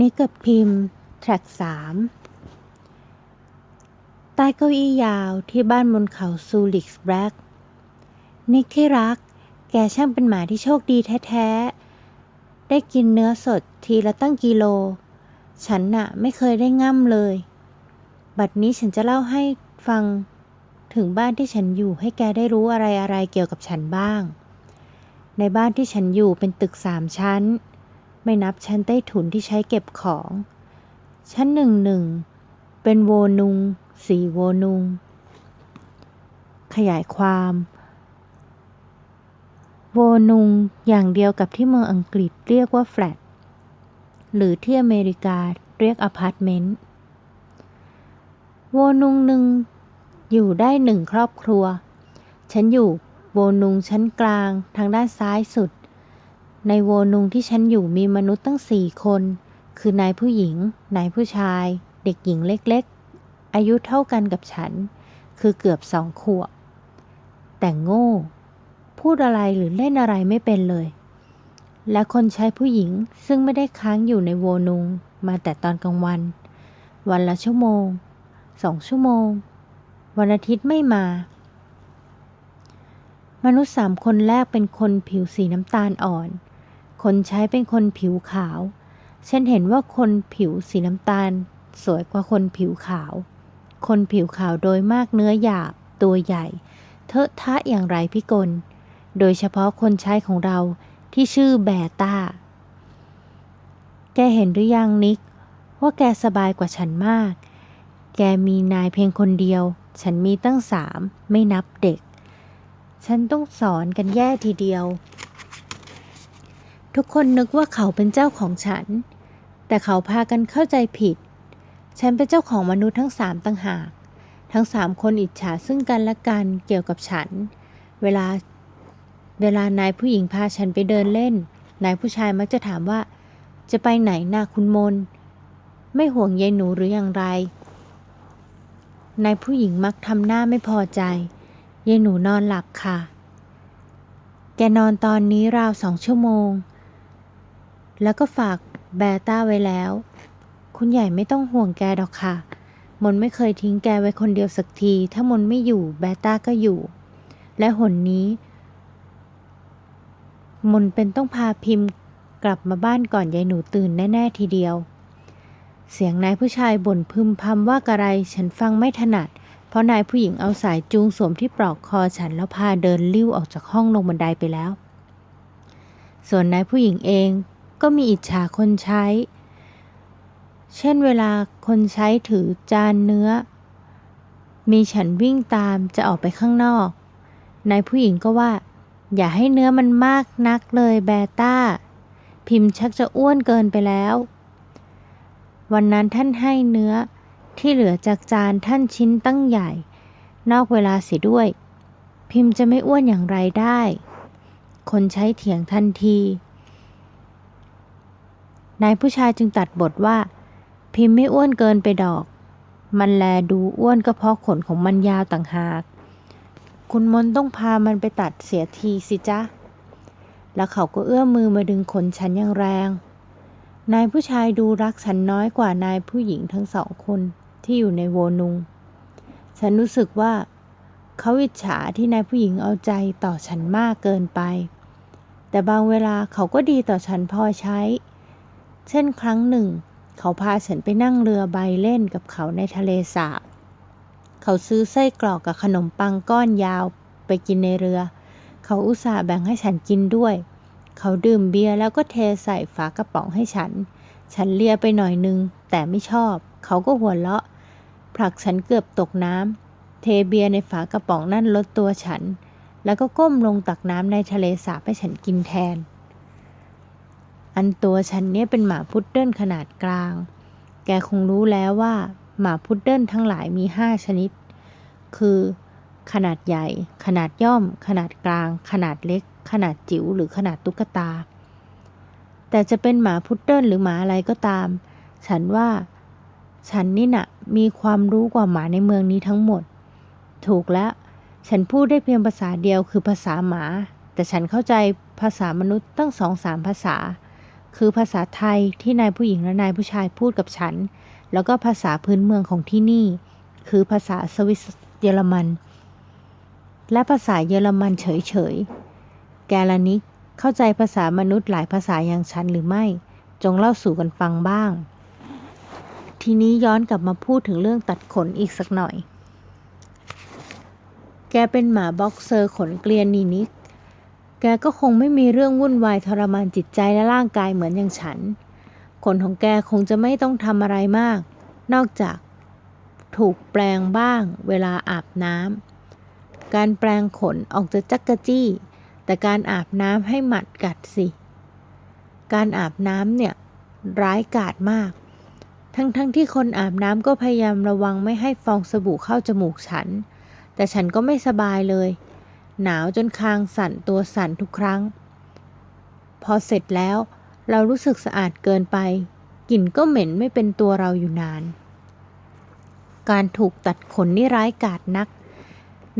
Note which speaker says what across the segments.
Speaker 1: นิกกับพิมพ์ แทร็กสามใต้เก้าอี้ยาวที่บ้านบนเขาซูลิกส์แบล็กนิกที่รัก แกช่างเป็นหมาที่โชคดีแท้ๆ ได้กินเนื้อสดทีละตั้งกิโล ฉันน่ะไม่เคยได้ง่ำเลย บัดนี้ฉันจะเล่าให้ฟังถึงบ้านที่ฉันอยู่ให้แกได้รู้อะไรๆเกี่ยวกับฉันบ้าง ในบ้านที่ฉันอยู่เป็นตึกสามชั้น ไม่นับชั้นใต้ถุนที่ใช้เก็บของ ชั้นหนึ่งหนึ่งเป็นโวนุงสีโวนุง ขยายความ โวนุงอย่างเดียวกับที่เมืองอังกฤษเรียกว่าแฟลตหรือที่อเมริกาเรียกอพาร์ตเมนต์โวนุงหนึ่งอยู่ได้หนึ่งครอบครัว ฉันอยู่โวนุงชั้นกลางทางด้านซ้ายสุด ในโวนุงที่ฉันอยู่มีมนุษย์ตั้งสี่คน คือนายผู้หญิง นายผู้ชาย เด็กหญิงเล็กๆ อายุเท่ากันกับฉัน คือเกือบสองขวบ แต่งโง่ พูดอะไรหรือเล่นอะไรไม่เป็นเลย และคนใช้ผู้หญิงซึ่งไม่ได้ค้างอยู่ในโวนุงมาแต่ตอนกลางวัน วันละชั่วโมง สองชั่วโมง วันอาทิตย์ไม่มา มนุษย์สามคนแรกเป็นคนผิวสีน้ำตาลอ่อน คนใช้เป็นคนผิวขาว ฉันเห็นว่าคนผิวสีน้ำตาล สวยกว่าคนผิวขาว คนผิวขาวโดยมากเนื้อหยาบ ตัวใหญ่ เทอะทะอย่างไรพิกล โดยเฉพาะคนใช้ของเราที่ชื่อแบต้า แกเห็นหรือยังนิก ว่าแกสบายกว่าฉันมาก แกมีนายเพียงคนเดียว ฉันมีตั้งสามไม่นับเด็ก ฉันต้องสอนกันแย่ทีเดียว ทุกคนนึกว่าเขาเป็นเจ้าของฉัน แต่เขาพากันเข้าใจผิด ฉันเป็นเจ้าของมนุษย์ทั้งสามต่างหาก ทั้งสามคนอิจฉาซึ่งกันและกันเกี่ยวกับฉัน เวลา เวลานายผู้หญิงพาฉันไปเดินเล่น นายผู้ชายมักจะถามว่า จะไปไหนนาคุณมน ไม่ห่วงยายหนูหรืออย่างไร นายผู้หญิงมักทำหน้าไม่พอใจยายหนูนอนหลับค่ะ แกนอนตอนนี้ราวสองชั่วโมง แล้วก็ฝากแบต้าไว้แล้ว คุณใหญ่ไม่ต้องห่วงแกดอกค่ะ มนไม่เคยทิ้งแกไว้คนเดียวสักที ถ้ามนไม่อยู่แบต้าก็อยู่ และหนนี้ มนเป็นต้องพาพิมพ์กลับมาบ้านก่อนยายหนูตื่นแน่ ๆ ทีเดียว เสียงนายผู้ชายบ่นพึมพำว่ากระไร ฉันฟังไม่ถนัด เพราะนายผู้หญิงเอาสายจูงสวมที่ปลอกคอฉันแล้วพาเดินลิ้วออกจากห้องลงบันไดไปแล้ว ส่วนนายผู้หญิงเอง ก็มีอิจฉาคนใช้ เช่นเวลาคนใช้ถือจานเนื้อ มีฉันวิ่งตามจะออกไปข้างนอกนายผู้หญิงก็ว่า อย่าให้เนื้อมันมากนักเลยแบต้า พิมพ์ชักจะอ้วนเกินไปแล้ว วันนั้นท่านให้เนื้อที่เหลือจากจานท่านชิ้นตั้งใหญ่ นอกเวลาเสียด้วย พิมพ์จะไม่อ้วนอย่างไรได้ คนใช้เถียงทันที นายผู้ชายจึงตัดบทว่า พิมพ์ไม่อ้วนเกินไปดอก มันแลดูอ้วนก็เพราะขนของมันยาวต่างหาก คุณมนต้องพามันไปตัดเสียทีสิจ๊ะ แล้วเขาก็เอื้อมมือมาดึงขนฉันอย่างแรง นายผู้ชายดูรักฉันน้อยกว่านายผู้หญิงทั้งสองคนที่อยู่ในโวนุง ฉันรู้สึกว่าเขาอิจฉาที่นายผู้หญิงเอาใจต่อฉันมากเกินไป แต่บางเวลาเขาก็ดีต่อฉันพอใช้ เช่นครั้งหนึ่ง เขาพาฉันไปนั่งเรือใบเล่นกับเขาในทะเลสาบ เขาซื้อไส้กรอกกับขนมปังก้อนยาวไปกินในเรือ เขาอุตส่าห์แบ่งให้ฉันกินด้วย เขาดื่มเบียร์แล้วก็เทใส่ฝากระป๋องให้ฉัน ฉันเลียไปหน่อยนึง แต่ไม่ชอบ เขาก็หัวเราะ ผลักฉันเกือบตกน้ำ เทเบียร์ในฝากระป๋องนั่นลดตัวฉัน แล้วก็ก้มลงตักน้ำในทะเลสาบให้ฉันกินแทน อันตัวฉันเนี่ยเป็นหมาพุดเดิ้ลขนาดกลาง แกคงรู้แล้วว่า หมาพุดเดิ้ลทั้งหลายมีห้าชนิด คือ ขนาดใหญ่ ขนาดย่อม ขนาดกลาง ขนาดเล็ก ขนาดจิ๋วหรือขนาดตุ๊กตา แต่จะเป็นหมาพุดเดิ้ลหรือหมาอะไรก็ตาม ฉันว่าฉันนี่น่ะมีความรู้กว่าหมาในเมืองนี้ทั้งหมด ถูกแล้ว ฉันพูดได้เพียงภาษาเดียวคือภาษาหมา แต่ฉันเข้าใจภาษามนุษย์ตั้งสองสามภาษา คือภาษาไทยที่นายผู้หญิงและนายผู้ชายพูดกับฉัน แล้วก็ภาษาพื้นเมืองของที่นี่ คือภาษาสวิสเยอรมัน และภาษาเยอรมันเฉยๆ แกลานิกเข้าใจภาษามนุษย์หลายภาษาอย่างฉันหรือไม่ จงเล่าสู่กันฟังบ้าง ทีนี้ย้อนกลับมาพูดถึงเรื่องตัดขนอีกสักหน่อย แกเป็นหมาบ็อกเซอร์ขนเกลียนนีนิก แกก็คงไม่มีเรื่องวุ่นวายทรมานจิตใจและร่างกายเหมือนอย่างฉันขนของแกคงจะไม่ต้องทำอะไรมาก นอกจากถูกแปลงบ้างเวลาอาบน้ำ การแปลงขนออกจะจักกะจี้ แต่การอาบน้ำให้หมัดกัดสิ การอาบน้ำเนี่ยร้ายกาจมาก ทั้งๆทที่คนอาบน้ำก็พยายามระวังไม่ให้ฟองสบู่เข้าจมูกฉัน แต่ฉันก็ไม่สบายเลย หนาวจนคางสั่นตัวสั่นทุกครั้ง พอเสร็จแล้วเรารู้สึกสะอาดเกินไป กลิ่นก็เหม็นไม่เป็นตัวเราอยู่นาน การถูกตัดขนนี่ร้ายกาจนัก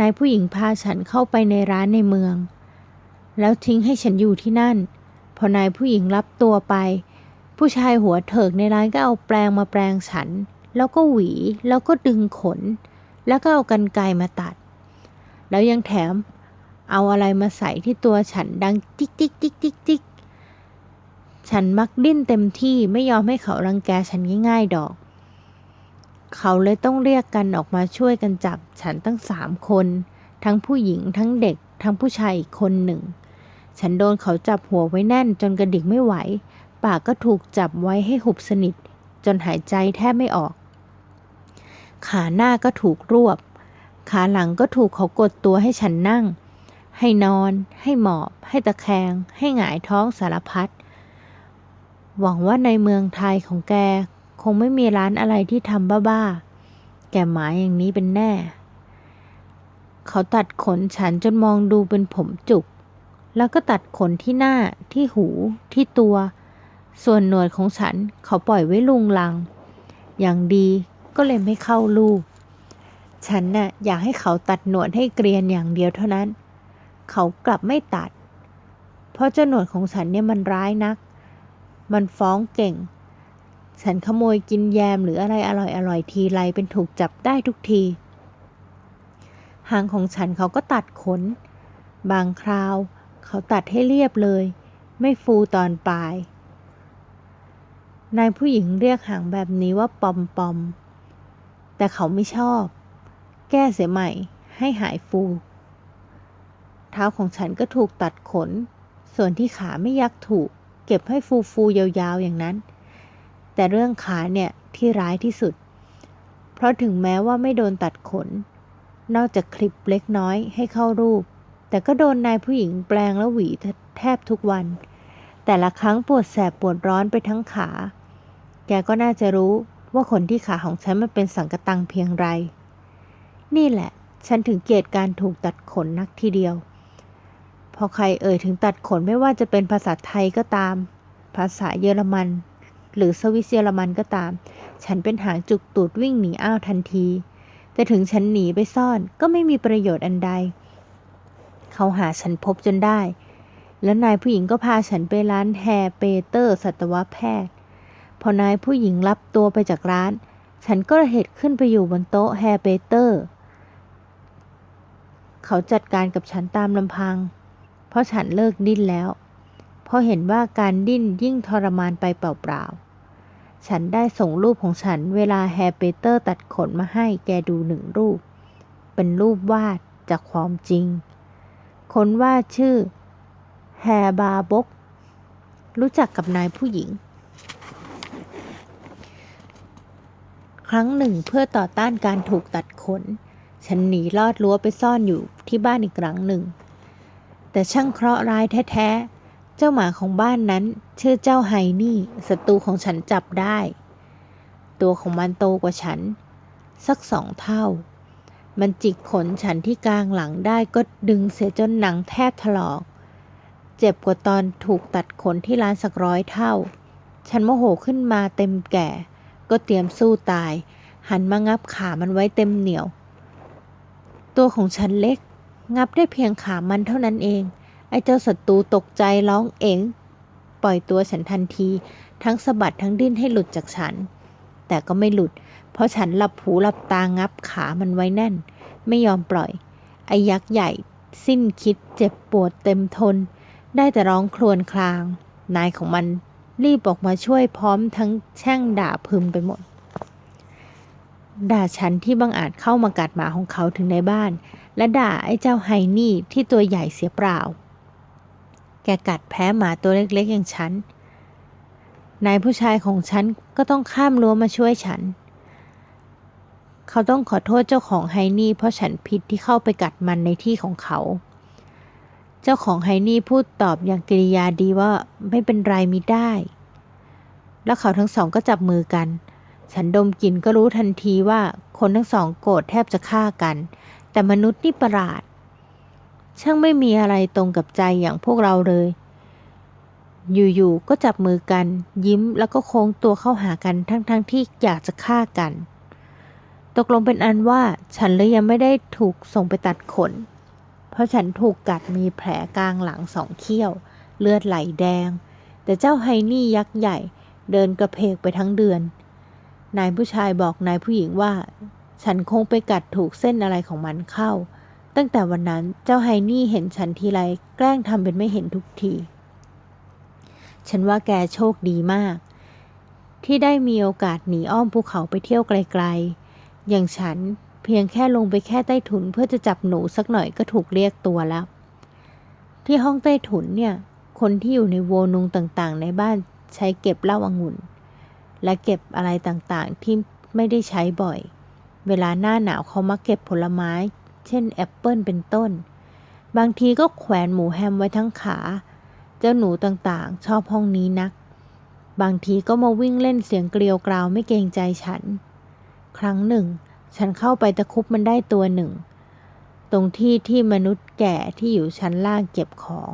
Speaker 1: นายผู้หญิงพาฉันเข้าไปในร้านในเมือง แล้วทิ้งให้ฉันอยู่ที่นั่น พอนายผู้หญิงรับตัวไป ผู้ชายหัวเถิกในร้านก็เอาแปรงมาแปรงฉัน แล้วก็หวี แล้วก็ดึงขน แล้วก็เอากันไกมาตัด แล้วยังแถม เอาอะไรมาใส่ที่ตัวฉันดังจิ๊กจิ๊กจิ๊กจิ๊กจิ๊กฉันมักดิ้นเต็มที่ไม่ยอมให้เขารังแกฉันง่ายๆดอก เขาเลยต้องเรียกกันออกมาช่วยกันจับฉันตั้งสามคน ทั้งผู้หญิงทั้งเด็ก ทั้งผู้ชายอีกคนหนึ่ง ฉันโดนเขาจับหัวไว้แน่นจนกระดิกไม่ไหว ปากก็ถูกจับไว้ให้หุบสนิท จนหายใจแทบไม่ออก ขาหน้าก็ถูกรวบ ขาหลังก็ถูกเขากดตัวให้ฉันนั่ง ให้นอน ให้หมอบ ให้ตะแคง ให้หงายท้องสารพัด หวังว่าในเมืองไทยของแก คงไม่มีร้านอะไรที่ทำบ้าๆ แกหมายอย่างนี้เป็นแน่ เขาตัดขนฉันจนมองดูเป็นผมจุก แล้วก็ตัดขนที่หน้า ที่หู ที่ตัว ส่วนหนวดของฉันเขาปล่อยไว้ลุงลัง อย่างดีก็เลยไม่เข้าลูก ฉันน่ะอยากให้เขาตัดหนวดให้เกรียนอย่างเดียวเท่านั้น เขากลับไม่ตัด เพราะเจ้าหนวดของฉันเนี่ยมันร้ายนัก มันฟ้องเก่ง ฉันขโมยกินแยมหรืออะไรอร่อยอร่อยทีไรเป็นถูกจับได้ทุกที หางของฉันเขาก็ตัดขน บางคราว เขาตัดให้เรียบเลย ไม่ฟูตอนปลาย นายผู้หญิงเรียกหางแบบนี้ว่าปอมปอม แต่เขาไม่ชอบ แก้เสียใหม่ให้หายฟู เท้าของฉันก็ถูกตัดขน ส่วนที่ขาไม่ยักถูก เก็บให้ฟูฟูยาวๆอย่างนั้น แต่เรื่องขาเนี่ยที่ร้ายที่สุด เพราะถึงแม้ว่าไม่โดนตัดขน นอกจากคลิปเล็กน้อยให้เข้ารูป แต่ก็โดนนายผู้หญิงแปลงและหวีแทบทุกวัน แต่ละครั้งปวดแสบปวดร้อนไปทั้งขา แกก็น่าจะรู้ว่าขนที่ขาของฉันมันเป็นสังกตังเพียงไร นี่แหละ ฉันถึงเกลียดการถูกตัดขนนักทีเดียว พอใครเอ่ยถึงตัดขนไม่ว่าจะเป็นภาษาไทยก็ตาม ภาษาเยอรมัน หรือสวิสเยอรมันก็ตาม ฉันเป็นหางจุกตูดวิ่งหนีอ้าวทันที แต่ถึงฉันหนีไปซ่อนก็ไม่มีประโยชน์อันใด เขาหาฉันพบจนได้ แล้วนายผู้หญิงก็พาฉันไปร้านแฮร์เปเตอร์สัตวแพทย์ พอนายผู้หญิงรับตัวไปจากร้าน ฉันก็ระเหตุขึ้นไปอยู่บนโต๊ะแฮร์เปเตอร์ เขาจัดการกับฉันตามลำพัง ราะฉันเลิกดิ้นแล้ว เพราะเห็นว่าการดิ้นยิ่งทรมานไปเปล่าๆ ฉันได้ส่งรูปของฉันเวลาแฮร์เปเตอร์ตัดขนมาให้แกดูหนึ่งรูป เป็นรูปวาดจากความจริง คนวาดชื่อแฮร์บาบก รู้จักกับนายผู้หญิง ครั้งหนึ่งเพื่อต่อต้านการถูกตัดขน ฉันหนีลอดรั้วไปซ่อนอยู่ที่บ้านอีกครั้งหนึ่ง แต่ช่างเคราะห์ร้ายแท้ๆ เจ้าหมาของบ้านนั้น ชื่อเจ้าไฮนี่ศัตรูของฉันจับได้ ตัวของมันโตกว่าฉัน สักสองเท่า มันจิกขนฉันที่กลางหลังได้ก็ดึงเสียจนหนังแทบถลอก เจ็บกว่าตอนถูกตัดขนที่ร้านสักร้อยเท่า ฉันโมโหขึ้นมาเต็มแก่ ก็เตรียมสู้ตาย หันมางับขามันไว้เต็มเหนียว ตัวของฉันเล็ก งับได้เพียงขามันเท่านั้นเอง ไอ้เจ้าศัตรูตกใจร้องเอ๋งปปล่อยตัวฉันทันที ทั้งสะบัดทั้งดิ้นให้หลุดจากฉัน แต่ก็ไม่หลุด เพราะฉันหลับหูหลับตางับขามันไว้แน่น ไม่ยอมปล่อย ไอ้ยักษ์ใหญ่ สิ้นคิดเจ็บปวดเต็มทน ได้แต่ร้องครวญคราง นายของมันรีบออกมาช่วยพร้อมทั้งแช่งด่าพึมไปหมด ด่าฉันที่บังอาจเข้ามากัดหมาของเขาถึงในบ้าน และด่าไอ้เจ้าไฮนี่ที่ตัวใหญ่เสียเปล่า แกกัดแพ้หมาตัวเล็กๆอย่างฉัน นายผู้ชายของฉันก็ต้องข้ามรั้วมาช่วยฉัน เขาต้องขอโทษเจ้าของไฮนี่เพราะฉันผิดที่เข้าไปกัดมันในที่ของเขา เจ้าของไฮนี่พูดตอบอย่างกริยาดีว่าไม่เป็นไรมิได้ แล้วเขาทั้งสองก็จับมือกันฉันดมกลิ่นก็รู้ทันทีว่าคนทั้งสองโกรธแทบจะฆ่ากัน แต่มนุษย์นี่ประหลาด ช่างไม่มีอะไรตรงกับใจอย่างพวกเราเลย อยู่ๆก็จับมือกัน ยิ้มแล้วก็โค้งตัวเข้าหากันทั้งๆทที่อยากจะฆ่ากัน ตกลงเป็นอันว่าฉันเลยยังไม่ได้ถูกส่งไปตัดขน เพราะฉันถูกกัดมีแผลกลางหลังสองเขี้ยว เลือดไหลแดง แต่เจ้าไฮนี่ยักษ์ใหญ่เดินกระเพกไปทั้งเดือน นายผู้ชายบอกนายผู้หญิงว่า ฉันคงไปกัดถูกเส้นอะไรของมันเข้า ตั้งแต่วันนั้นเจ้าไฮนี่เห็นฉันทีไรแกล้งทำเป็นไม่เห็นทุกที ฉันว่าแกโชคดีมาก ที่ได้มีโอกาสหนีอ้อมภูเขาไปเที่ยวไกลๆ อย่างฉันเพียงแค่ลงไปแค่ใต้ถุนเพื่อจะจับหนูสักหน่อยก็ถูกเรียกตัวแล้ว ที่ห้องใต้ถุนเนี่ย คนที่อยู่ในโวนุงต่างๆ ในบ้านใช้เก็บเหล้าอางุ่น และเก็บอะไรต่างๆที่ไม่ได้ใช้บ่อย เวลาหน้าหนาวเขามักเก็บผลไม้ เช่นแอปเปิลเป็นต้น บางทีก็แขวนหมูแฮมไว้ทั้งขา เจ้าหนูต่างๆ ชอบห้องนี้นัก บางทีก็มาวิ่งเล่นเสียงเกลียวกราวไม่เกรงใจฉัน ครั้งหนึ่ง ฉันเข้าไปตะคุบมันได้ตัวหนึ่ง ตรงที่ที่มนุษย์แก่ที่อยู่ชั้นล่างเก็บของ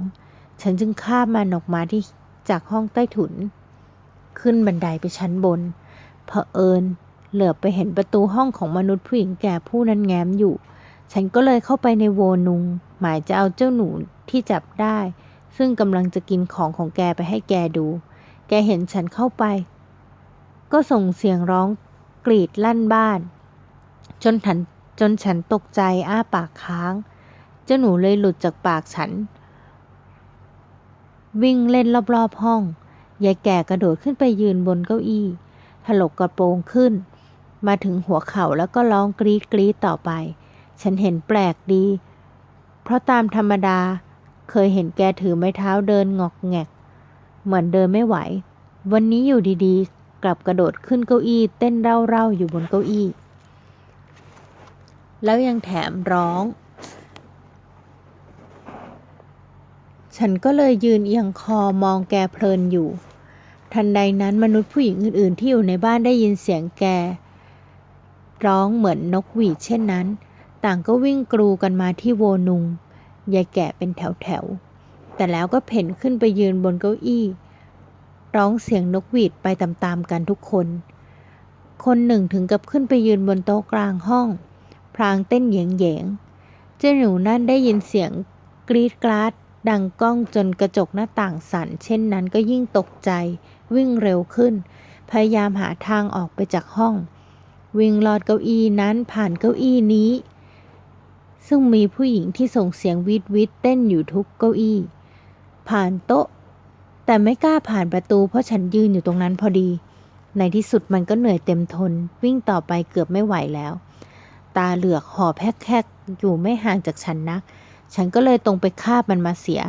Speaker 1: ฉันจึงคามันออกมาที่จากห้องใต้ถุน ขึ้นบันไดไปชั้นบนเผอิญ เหลือบไปเห็นประตูห้องของมนุษย์ผู้หญิงแก่ผู้นั้นแง้มอยู่ ฉันก็เลยเข้าไปในโวนุง หมายจะเอาเจ้าหนูที่จับได้ ซึ่งกำลังจะกินของของแกไปให้แกดู แกเห็นฉันเข้าไป ก็ส่งเสียงร้องกรีดลั่นบ้าน จนฉันจนฉันตกใจอ้าปากค้าง เจ้าหนูเลยหลุดจากปากฉัน วิ่งเล่นรอบๆห้องยายแก่กระโดดขึ้นไปยืนบนเก้าอี้ถลกกระโปรงขึ้น มาถึงหัวเข่าแล้วก็ร้องกรี๊ดกรี๊ดต่อไป ฉันเห็นแปลกดี เพราะตามธรรมดา เคยเห็นแกถือไม้เท้าเดินงอกแงก เหมือนเดินไม่ไหว วันนี้อยู่ดีๆ กลับกระโดดขึ้นเก้าอี้ เต้นเร่าๆอยู่บนเก้าอี้ แล้วยังแถมร้อง ฉันก็เลยยืนเอียงคอมองแกเพลินอยู่ทันใดนั้นมนุษย์ผู้หญิงอื่น ๆ ที่อยู่ในบ้านได้ยินเสียงแก ร้องเหมือนนกหวีดเช่นนั้น ต่างก็วิ่งกรูกันมาที่โวนุงยายแก่เป็นแถวๆแต่แล้วก็เพ่นขึ้นไปยืนบนเก้าอี้ ร้องเสียงนกหวีดไปตามๆกันทุกคน คนหนึ่งถึงกับขึ้นไปยืนบนโต๊ะกลางห้องพลางเต้นเหยงเหยงเจ้าหนูนั่นได้ยินเสียงกรีดกราดดังก้องจนกระจกหน้าต่างสั่นเช่นนั้นก็ยิ่งตกใจ วิ่งเร็วขึ้น พยายามหาทางออกไปจากห้อง วิ่งลอดเก้าอี้นั้นผ่านเก้าอี้นี้ ซึ่งมีผู้หญิงที่ส่งเสียงวิดวิดเต้นอยู่ทุกเก้าอี้ ผ่านโต๊ะ แต่ไม่กล้าผ่านประตูเพราะฉันยืนอยู่ตรงนั้นพอดี ในที่สุดมันก็เหนื่อยเต็มทน วิ่งต่อไปเกือบไม่ไหวแล้ว ตาเหลือกหอบแพกๆอยู่ไม่ห่างจากฉันนัก ฉันก็เลยตรงไปคาบมันมาเสีย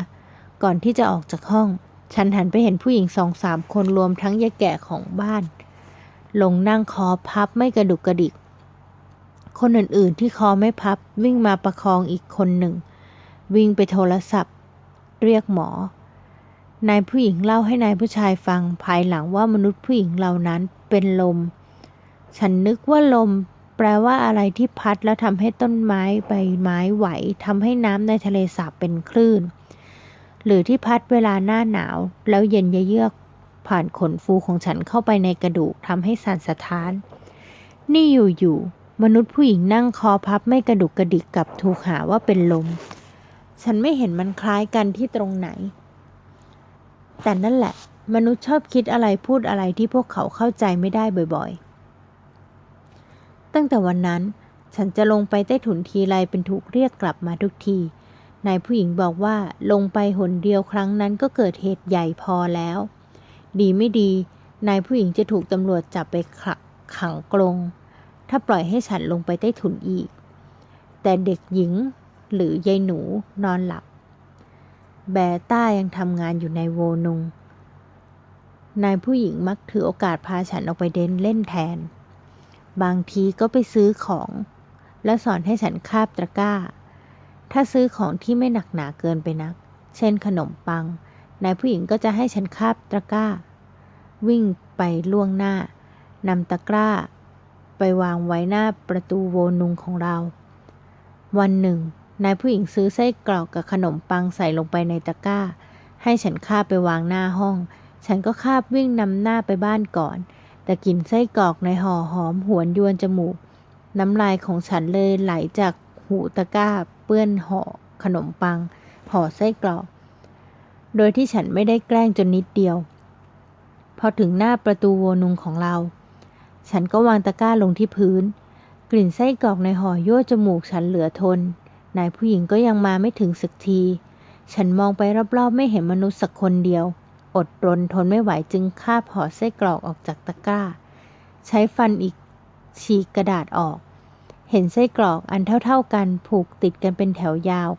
Speaker 1: ก่อนที่จะออกจากห้อง ฉันหันไปเห็นผู้หญิงสองสามคนรวมทั้งยายแก่ของบ้าน ลงนั่งคอพับไม่กระดุกกระดิก คนอื่นๆที่คอไม่พับวิ่งมาประคองอีกคนหนึ่ง วิ่งไปโทรศัพท์ เรียกหมอ นายผู้หญิงเล่าให้นายผู้ชายฟังภายหลังว่ามนุษย์ผู้หญิงเหล่านั้นเป็นลม ฉันนึกว่าลม แปลว่าอะไรที่พัดแล้วทำให้ต้นไม้ใบไม้ไหวทำให้น้ำในทะเลสาบเป็นคลื่นหรือที่พัดเวลาหน้าหนาวแล้วเย็นเยือก ผ่านขนฟูของฉันเข้าไปในกระดูกทำให้สั่นสะท้าน นี่อยู่ๆมนุษย์ผู้หญิงนั่งคอพับไม่กระดุกกระดิกกับถูกหาว่าเป็นลม ฉันไม่เห็นมันคล้ายกันที่ตรงไหน แต่นั่นแหละ มนุษย์ชอบคิดอะไรพูดอะไรที่พวกเขาเข้าใจไม่ได้บ่อยๆ ตั้งแต่วันนั้นฉันจะลงไปใต้ถุนทีไรเป็นถูกเรียกกลับมาทุกที นายผู้หญิงบอกว่าลงไปหนเดียวครั้งนั้นก็เกิดเหตุใหญ่พอแล้ว ดีไม่ดี นายผู้หญิงจะถูกตำรวจจับไปขังขังกรงถ้าปล่อยให้ฉันลงไปใต้ถุนอีก แต่เด็กหญิงหรือยายหนูนอนหลับ แบต้ายังทำงานอยู่ในโวนุง นายผู้หญิงมักถือโอกาสพาฉันออกไปเดินเล่นแทน บางทีก็ไปซื้อของ และสอนให้ฉันคาบตะกร้า ถ้าซื้อของที่ไม่หนักหนาเกินไปนัก เช่นขนมปัง นายผู้หญิงก็จะให้ฉันคาบตะกร้า วิ่งไปล่วงหน้านำตะกร้า ไปวางไว้หน้าประตูโวนุงของเรา วันหนึ่ง นายผู้หญิงซื้อไส้กรอกกับขนมปังใส่ลงไปในตะกร้า ให้ฉันคาบไปวางหน้าห้อง ฉันก็คาบวิ่งนำหน้าไปบ้านก่อน แต่กลิ่นไส้กรอกในห่อหอมหวนยวนจมูก น้ำลายของฉันเลยไหลจากหูตะกร้า เปื้อนห่อขนมปังห่อไส้กรอก โดยที่ฉันไม่ได้แกล้งจนนิดเดียว พอถึงหน้าประตูโวนุงของเรา ฉันก็วางตะกร้าลงที่พื้น กลิ่นไส้กรอกในห่อยั่วจมูกฉันเหลือทน นายผู้หญิงก็ยังมาไม่ถึงสักที ฉันมองไปรอบๆไม่เห็นมนุษย์สักคนเดียว อดรนทนไม่ไหวจึงคาบห่อไส้กรอกออกจากตะกร้า ใช้ฟันอีกฉีกกระดาษออก เห็นไส้กรอกอันเท่าๆกันผูกติดกันเป็นแถวยาว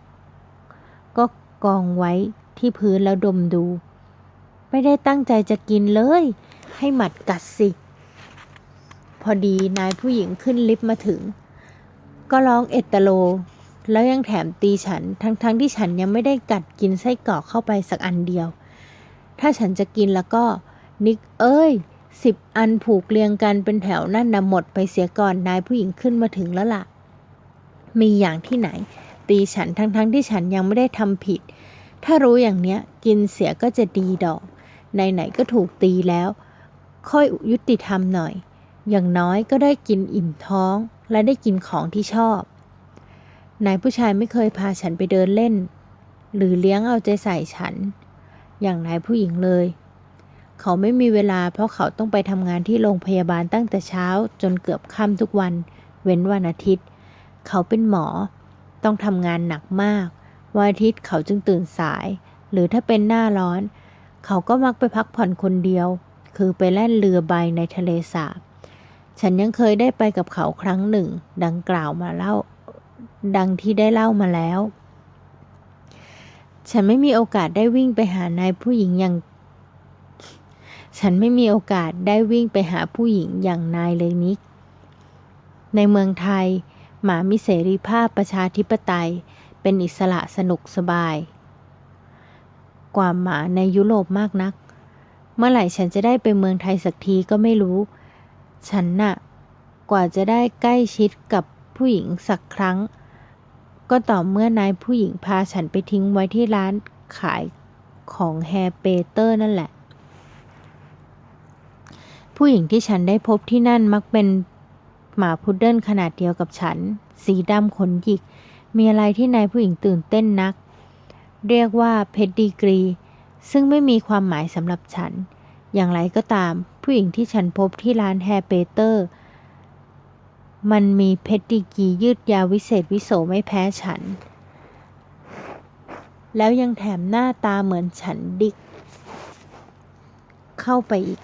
Speaker 1: ก็กองไว้ ที่พื้นแล้วดมดู ไม่ได้ตั้งใจจะกินเลย ให้หมัดกัดสิ พอดีนายผู้หญิงขึ้นลิฟต์มาถึง ก็ร้องเอตโล แล้วยังแถมตีฉันทั้งๆทที่ฉันยังไม่ได้กัดกินไส้กรอกเข้าไปสักอันเดียว ถ้าฉันจะกินแล้วก็ นิกเอ้ยสิบอันผูกเรียงกันเป็นแถวนั่นนะหมดไปเสียก่อนนายผู้หญิงขึ้นมาถึงแล้วล่ะ มีอย่างที่ไหน ตีฉันทั้งๆทที่ฉันยังไม่ได้ทำผิด ถ้ารู้อย่างเนี้ยกินเสียก็จะดีดอกไหนๆก็ถูกตีแล้ว ค่อยยุติธรรมหน่อย อย่างน้อยก็ได้กินอิ่มท้อง และได้กินของที่ชอบ นายผู้ชายไม่เคยพาฉันไปเดินเล่น หรือเลี้ยงเอาใจใส่ฉัน อย่างนายผู้หญิงเลย เขาไม่มีเวลาเพราะเขาต้องไปทำงานที่โรงพยาบาลตั้งแต่เช้าจนเกือบค่ำทุกวัน เว้นวันอาทิตย์ เขาเป็นหมอ ต้องทำงานหนักมาก วันอาทิตย์เขาจึงตื่นสาย หรือถ้าเป็นหน้าร้อน เขาก็มักไปพักผ่อนคนเดียว คือไปแล่นเรือใบในทะเลสาบ ฉันยังเคยได้ไปกับเขาครั้งหนึ่ง ดังกล่าวมาเล่า ดังที่ได้เล่ามาแล้ว ฉันไม่มีโอกาสได้วิ่งไปหานายผู้หญิงอย่างฉันไม่มีโอกาสได้วิ่งไปหาผู้หญิงอย่างนายเลยนิก ในเมืองไทย หมามีเสรีภาพประชาธิปไตย เป็นอิสระสนุกสบาย กว่าหมาในยุโรปมากนัก เมื่อไหร่ฉันจะได้ไปเมืองไทยสักทีก็ไม่รู้ ฉันน่ะ กว่าจะได้ใกล้ชิดกับผู้หญิงสักครั้ง ก็ต่อเมื่อนายผู้หญิงพาฉันไปทิ้งไว้ที่ร้านขายของแฮร์เปเตอร์นั่นแหละ ผู้หญิงที่ฉันได้พบที่นั่นมักเป็นหมาพุดเดิ้ลขนาดเดียวกับฉัน สีดำขนหยิก มีอะไรที่นายผู้หญิงตื่นเต้นนัก เรียกว่าเพดดีกรี ซึ่งไม่มีความหมายสำหรับฉัน อย่างไรก็ตาม ผู้หญิงที่ฉันพบที่ร้านแฮร์เปเตอร์ มันมีเพดดีกรียืดยาววิเศษวิโสไม่แพ้ฉัน แล้วยังแถมหน้าตาเหมือนฉันดิก เข้าไปอีก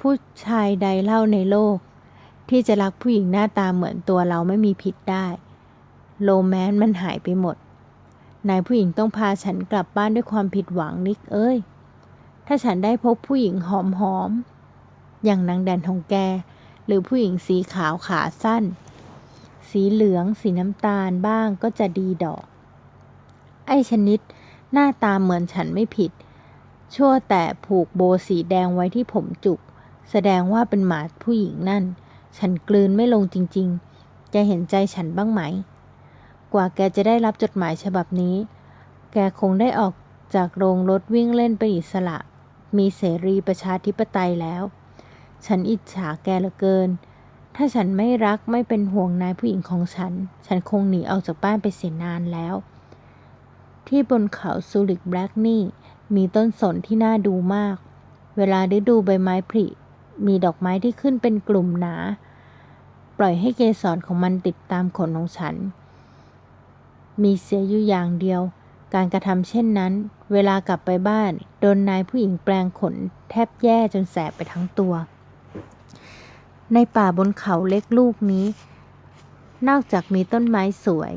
Speaker 1: ผู้ชายใดเล่าในโลกที่จะรักผู้หญิงหน้าตาเหมือนตัวเราไม่มีผิดได้ โรแมนต์มันหายไปหมด นายผู้หญิงต้องพาฉันกลับบ้านด้วยความผิดหวังนิกเอ้ย ถ้าฉันได้พบผู้หญิงหอมหอมๆอย่างนางแดนของแก หรือผู้หญิงสีขาวขาสั้น สีเหลืองสีน้ำตาลบ้างก็จะดีดอก ไอชนิด หน้าตาเหมือนฉันไม่ผิด ชั่วแต่ผูกโบสีแดงไว้ที่ผมจุก แสดงว่าเป็นหมาผู้หญิงนั่น ฉันกลืนไม่ลงจริงๆแกเห็นใจฉันบ้างไหม กว่าแกจะได้รับจดหมายฉบับนี้ แกคงได้ออกจากโรงรถวิ่งเล่นไปนอิสระ มีเสรีประชาธิปไตยแล้ว ฉันอิจฉาแกเหลือเกิน ถ้าฉันไม่รักไม่เป็นห่วงนายผู้หญิงของฉัน ฉันคงหนีออกจากบ้านไปเสียนานแล้ว ที่บนเขาซูริกแบล็กนี่ มีต้นสนที่น่าดูมาก เวลาฤดูใบไม้ผลิ มีดอกไม้ที่ขึ้นเป็นกลุ่มหนา ปล่อยให้เกสรของมันติดตามขนของฉัน มีเสียอยู่อย่างเดียว การกระทำเช่นนั้น เวลากลับไปบ้านโดนนายผู้หญิงแปลงขน แทบแย่จนแสบไปทั้งตัว ในป่าบนเขาเล็กลูกนี้ นอกจากมีต้นไม้สวย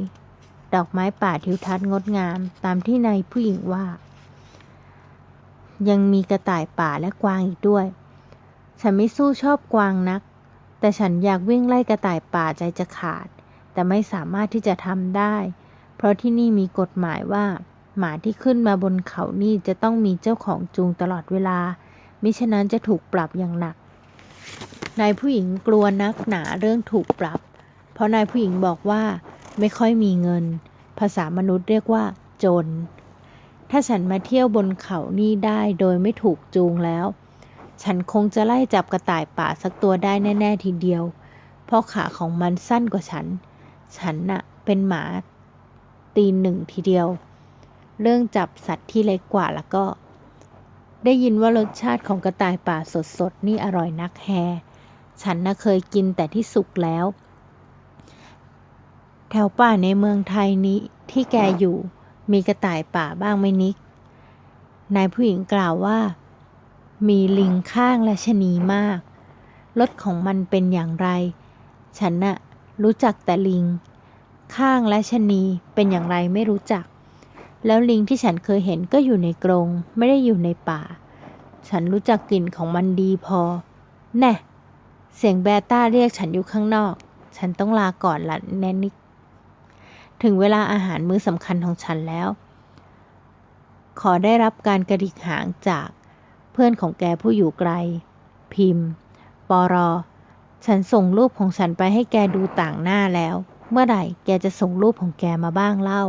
Speaker 1: ดอกไม้ป่าทิวทัศน์งดงามตามที่นายผู้หญิงว่า ยังมีกระต่ายป่าและกวางอีกด้วย ฉันไม่สู้ชอบกวางนัก แต่ฉันอยากวิ่งไล่กระต่ายป่าใจจะขาด แต่ไม่สามารถที่จะทำได้ เพราะที่นี่มีกฎหมายว่า หมาที่ขึ้นมาบนเขานี่จะต้องมีเจ้าของจูงตลอดเวลา มิฉะนั้นจะถูกปรับอย่างหนัก นายผู้หญิงกลัวนักหนาเรื่องถูกปรับ เพราะนายผู้หญิงบอกว่าไม่ค่อยมีเงิน ภาษามนุษย์เรียกว่า จน ถ้าฉันมาเที่ยวบนเขานี่ได้โดยไม่ถูกจูงแล้ว ฉันคงจะไล่จับกระต่ายป่าสักตัวได้แน่ ๆ ทีเดียว เพราะขาของมันสั้นกว่าฉัน ฉันน่ะเป็นหมา ตีนหนึ่งทีเดียว เรื่องจับสัตว์ที่เล็กกว่าแล้วก็ ได้ยินว่ารสชาติของกระต่ายป่าสดๆ นี่อร่อยนักแฮ ฉันน่ะเคยกินแต่ที่สุกแล้ว แถวป่าในเมืองไทยนี้ที่แกอยู่มีกระต่ายป่าบ้างไหมนิก นายผู้หญิงกล่าวว่า มีลิงข้างและชะนีมากรถของมันเป็นอย่างไร ฉันน่ะรู้จักแต่ลิง ข้างและชนีเป็นอย่างไรไม่รู้จัก แล้วลิงที่ฉันเคยเห็นก็อยู่ในกรงไม่ได้อยู่ในป่า ฉันรู้จักกลิ่นของมันดีพอ แน่ เสียงแบต้าเรียกฉันอยู่ข้างนอก ฉันต้องลาก่อนละแนนิก ถึงเวลาอาหารมื้อสำคัญของฉันแล้ว ขอได้รับการกระดิกหางจากเพื่อนของแกผู้อยู่ไกล พิมพ์ ปอรอ ฉันส่งรูปของฉันไปให้แกดูต่างหน้าแล้ว เมื่อไหร่แกจะส่งรูปของแกมาบ้างเล่า